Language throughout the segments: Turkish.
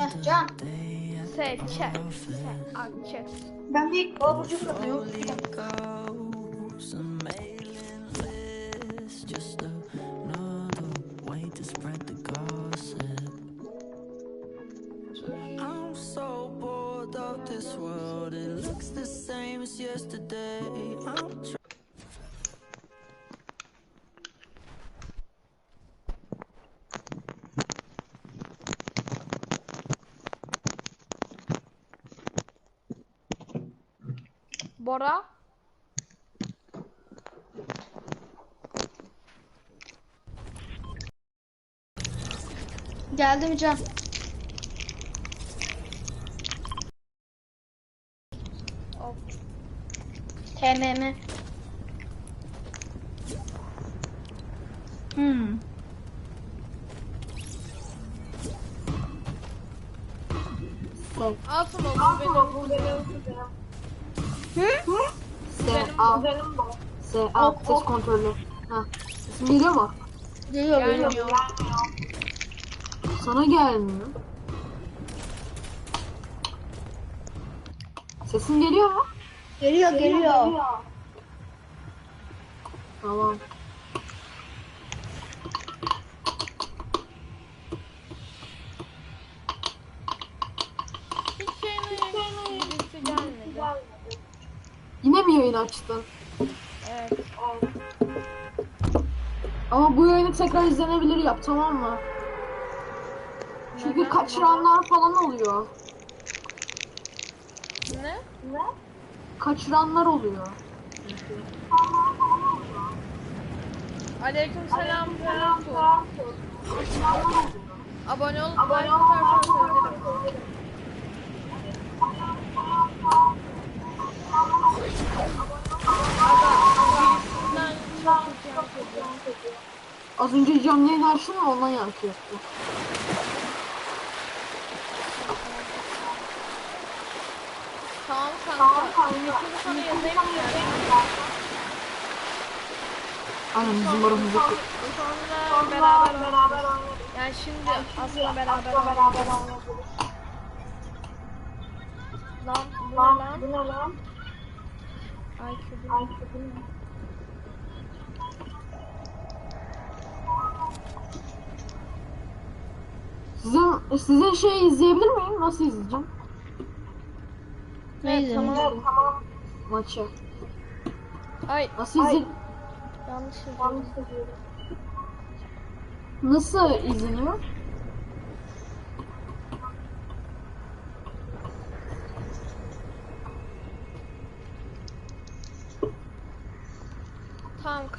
Heh, Can. Se, çek. Se, akçes. Ben bir abucu katıyorum. Bora. Geldi mi Can? Of. TMM. Hmm. Alsın o bu benim. Hı? S, A, S, A, ses kontrolü. Ha. Sesim geliyor mu? Geliyor geliyor. Gelmiyor. Sana gelmiyor. Sesim geliyor mu? Geliyor geliyor. Tamam. Hiç şeyin birisi gelmedi. Yine mi yayın açtın? Evet. Ama bu yayını tekrar izlenebilir yap tamam mı? Çünkü Neden? kaçıranlar falan oluyor. Ne? Kaçıranlar oluyor. Aleyküm selam. Selam. Abone olup like atarsanız sevinirim. Aga, birisinden çok kötü yankı Az önce canlı yayın açtım mı ondan yankı yaptı. Tamam kanka. Linkini sana yazayım yani? Aynen bizim aramızda. Sonra beraber beraber Yani şimdi aslında beraber oynayabiliriz. Lan bu ne lan? Ay kübür. Sizin, sizin şey izleyebilir miyim? Nasıl izleyeceğim? Ne Evet, tamam. Maçı. Ay Nasıl izle... yanlış yazıyorum. Nasıl izleniyor?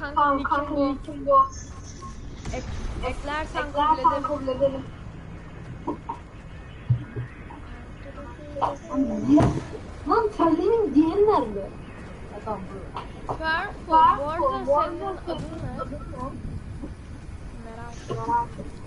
Tamam kanka linkim bu. Ek, eklersen kabul ederim. Lan terliğimin diğeri nerede? Tamam bu. Purple. Bu arada senin adın ne? Merak ettim.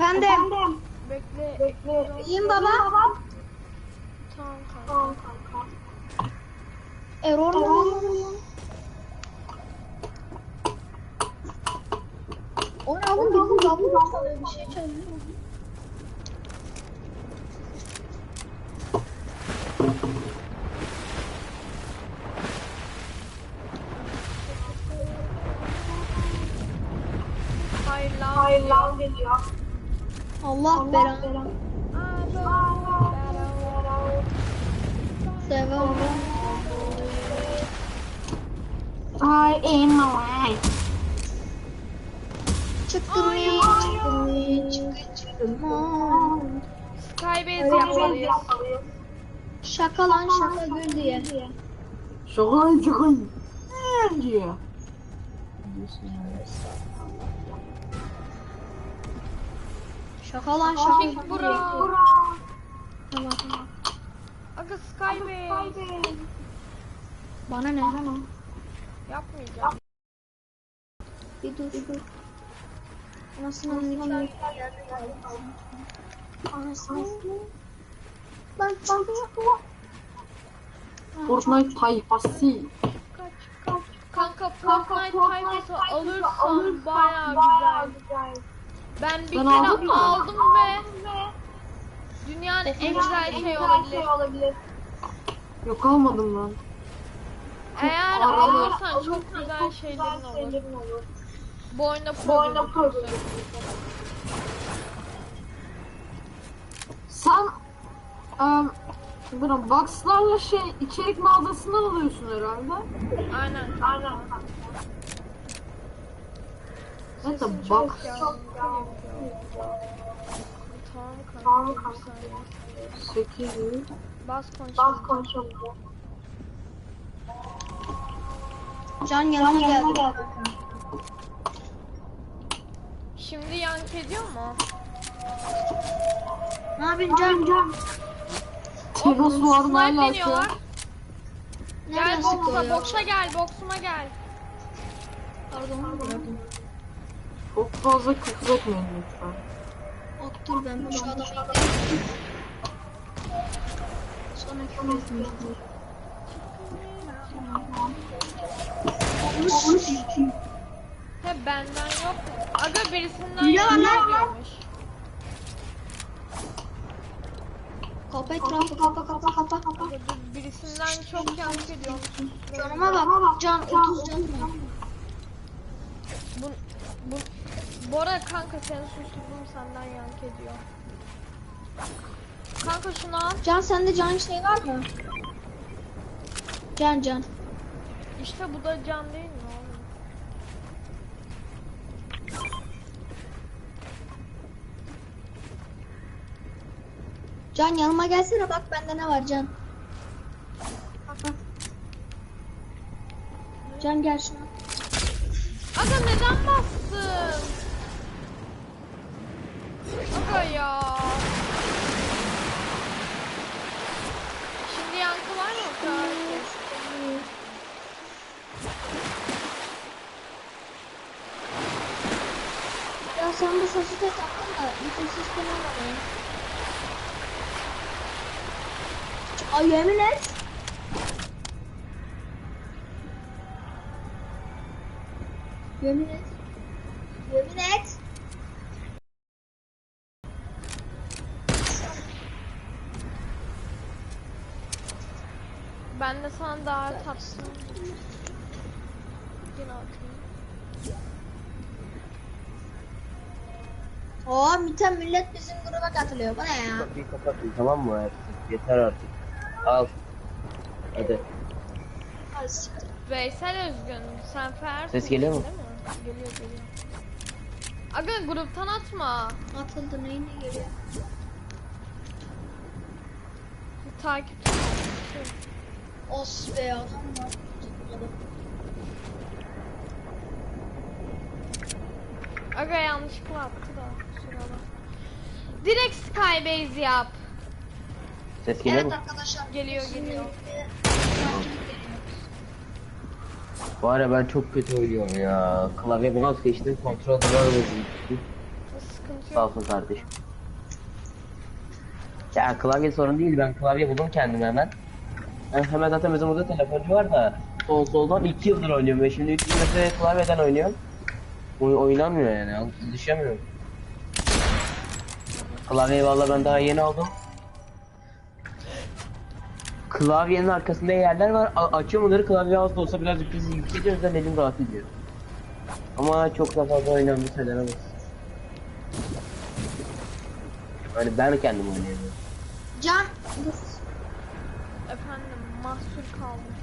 Efendim. Bekle. Bekle. İyiyim baba. Tamam kanka. Error mu? O ne oğlum bizim çalıyor bir şey çalıyor. Hayır lan geliyor. Allah belanı. Devam. I am my Çıktım mı? Çıktım? Çıktı çıktım yapmalıyız. Şaka lan şaka gül diye. Şakal şakal. Diye. Şaka lan şaka diye. bro. Tamam tamam. Aga Skybase. Bana ne? Yapmayacağım. Bir dur. Bir dur. Anasının nikahı. Anasını. Ben Fortnite tayfası. Kaç kaç. Kanka Fortnite tayfası alırsan bayağı güzel. Ben bir Ben kere aldım mı? aldım ve dünyanın en güzel şey olabilir. Yok almadım ben. Eğer alırsan çok güzel şeylerin olur. Bu oyunda pro. Sen um, böyle boxlarla şey içerik mağazasından alıyorsun herhalde. Aynen. Aynen. Yankı yapıyor. Tamam kanka. bir saniye. 8 Bas konuşalım. Can yanıma geldi. Şimdi yankı ediyor mu? Ne yapıyorsun Can? Can. Teros var mı hala? Gel boksuma, boksa gel, boksuma gel. Pardon. bırakın. Çok fazla küfür etmeyin lütfen. Ok dur ben şu adamı indireyim. Sonra küfür etmeyeceğim. He benden yok. Aga birisinden Ya, ediyormuş. Kapa etrafı kapa kapa kapa kapa. Birisinden çok yankı ediyormuş. Canıma bak. Can 30 can var. Bu, bu, Bora kanka senin susuzluğun senden yankı ediyor. Kanka şunu al. Can sende can şey var mı? Can can. İşte bu da can değil mi oğlum? Can yanıma gelsene bak bende ne var Can. Can gel şuna. Aga neden bastın? Aga ya. Şimdi yankı mı? kadar? Ya sen bu sesi de taktın da bütün Ay. Yemin et. Yemin et. Sana daha tatlısını Yine atayım. Oo Miten millet bizim gruba katılıyor. Bu ne ya? Kapıyı kapatın tamam mı artık? Yeter artık. Al. Hadi. Veysel Özgün, sen Fer Ses geliyor mu? Geliyor geliyor. Aga gruptan atma. Atıldı neyine geliyor? Takip. Os be adam var. Aga yanlışlıkla attı da. Şurada. Direkt Skybase yap. Ses geliyor Evet mu? arkadaşlar. Geliyor geliyor. Var ya ben çok kötü oynuyorum ya. Klavye mouse geçtim kontrol var Sıkıntı Sağ olsun kardeşim. Ya klavye sorun değil ben klavye buldum kendime hemen. Hemen zaten bizim burada telefoncu var da sol soldan 2 yıldır oynuyorum ve şimdi 3 metre klavyeden oynuyorum. Oy oynanmıyor yani düşemiyorum. Klavyeyi valla ben daha yeni aldım. Klavyenin arkasında yerler var. A- açıyorum onları klavye az da olsa birazcık bizi yükseliyor. O yüzden elim rahat ediyor. Ama çok da fazla oynanmış söylenemez. Hani ben kendim oynayamıyorum. Can. Mahsur kaldım.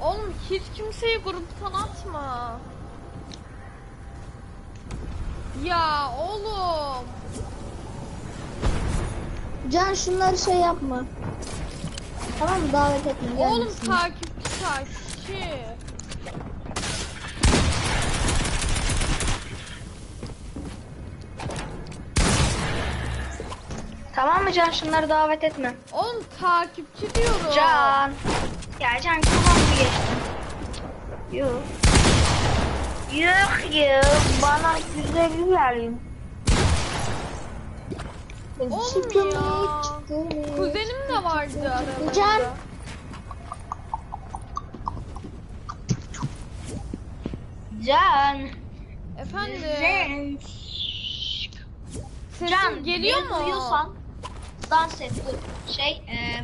Oğlum hiç kimseyi gruptan atma. Ya oğlum. Can şunları şey yapma. Tamam mı? Davet etme. Oğlum gelmesin. takipçi takipçi. Tamam mı Can şunları davet etme. Oğlum takipçi diyorum. Can. Ya Can kulağımı geçtim. Yok. Yok ya bana 150 vereyim. Oğlum ya. Kuzenim de vardı aralarında. Can. Can. Efendim. Can. Sesim geliyor mu? Duyuyorsan dans et. Dur. Şey eee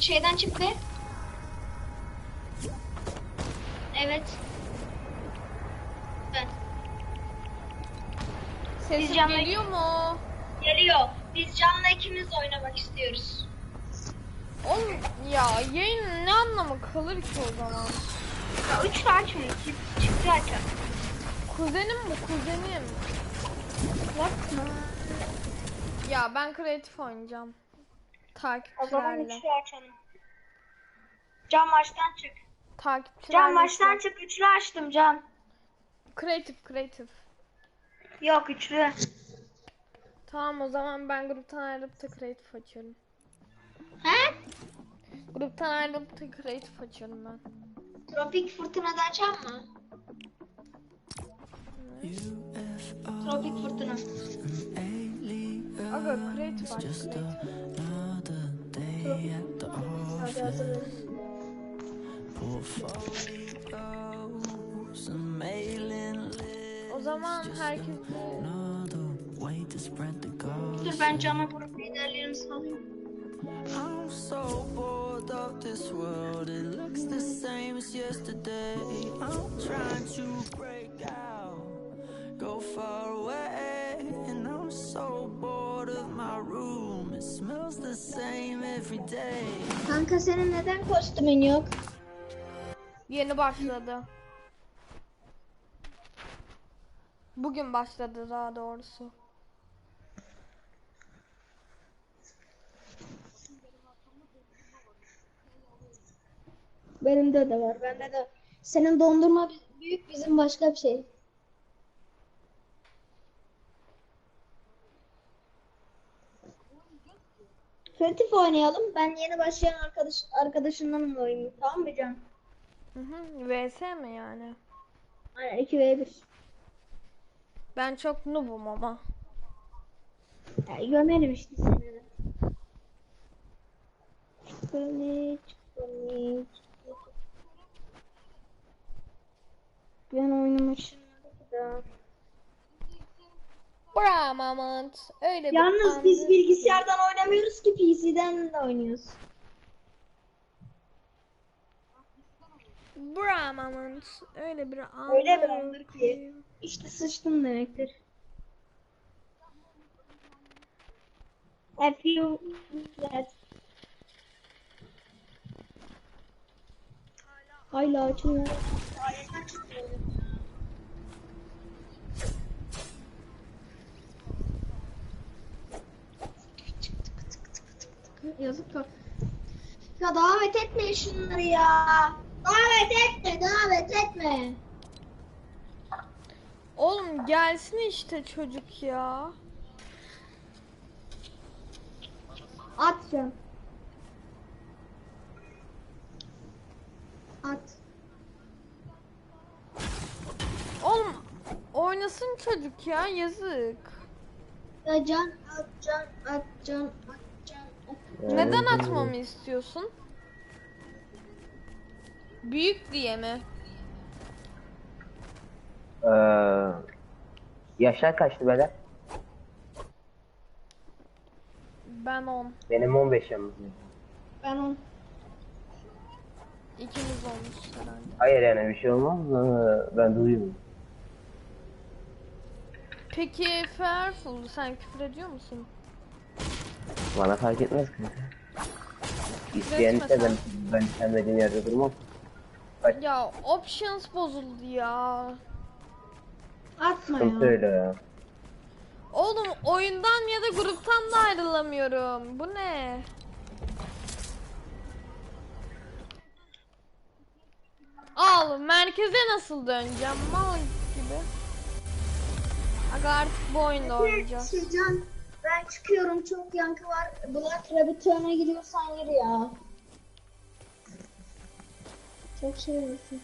şeyden çık be. Evet. Ben. Sesim Can'la- geliyor mu? Geliyor. Biz Can'la ikimiz oynamak istiyoruz. Oğlum ya yayın ne anlamı kalır ki o zaman? Ya üçlü açmıyor. Çift, çiftli açar. Kuzenim bu kuzenim. Bakma. Ya ben kreatif oynayacağım. O zaman Takipçilerle. üçlü açalım. Can maçtan çık. Takipçilerle. Can maçtan çık. Üçlü açtım Can. Kreatif kreatif. Yok üçlü. Tamam o zaman ben gruptan ayrılıp da kreatif açıyorum. He? Gruptan ayrılıp da kreatif açıyorum ben. Tropik fırtınada açar mı? Tropik fırtına. Aga kreatif aç kreatif. Hadi hazırlayın. Portfolios and mailing lists. O zaman herkes Another way to spread the gospel. Dur ben Can'a grup liderlerini salayım. I'm so bored of this world. It looks the same as yesterday. I'm trying to break out, go far away. Kanka senin neden kostümün yok? yeni başladı. Bugün başladı daha doğrusu. Benim de var. Bende de. Senin dondurma büyük bizim başka bir şey. Kreatif oynayalım. Ben yeni başlayan arkadaş arkadaşımla oynayayım. Tamam mı Can? Hı hı. VS mi yani? Aynen 2v1. Ben çok noobum ama. Ya, gömerim işte seni de. Çikolik, çikolik. Ben için daha. Bra moment. Öyle bir Yalnız biz bilgisayardan oynamıyoruz ki PC'den de oynuyoruz. Bra moment. Öyle bir an. Öyle bir andır ki. İşte sıçtım demektir. Have you that? Hala açılmıyor. Yazık da. Ya davet etme şunları ya. Davet etme, davet etme. Oğlum gelsin işte çocuk ya. Atacağım. At. Oğlum oynasın çocuk ya yazık. Ya can at can at can at at. Neden atmamı istiyorsun? Büyük diye mi? Ee, yaşlar kaçtı beyler? Ben 10. Benim 15 yalnız. Ben on. İkimiz olmuş herhalde. Hayır yani bir şey olmaz. Ben duyuyorum. Peki Fairful sen küfür ediyor musun? Bana fark etmez kanka. İsteyen ise ben, ben istemediğim yerde durmam. Ya options bozuldu ya. Atma Sıkıntı ya. öyle ya. Oğlum oyundan ya da gruptan da ayrılamıyorum. Bu ne? Al merkeze nasıl döneceğim? Mal gibi. Aga artık bu oyunda oynayacağız. Şey can Ben çıkıyorum çok yankı var. Black Rabbit Turn'a gidiyorsan gir ya. Çok şey olsun.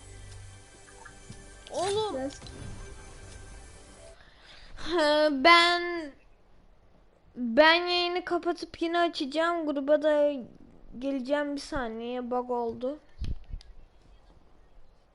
Oğlum Biraz ben ben yayını kapatıp yine açacağım. Gruba da geleceğim bir saniye. Bug oldu.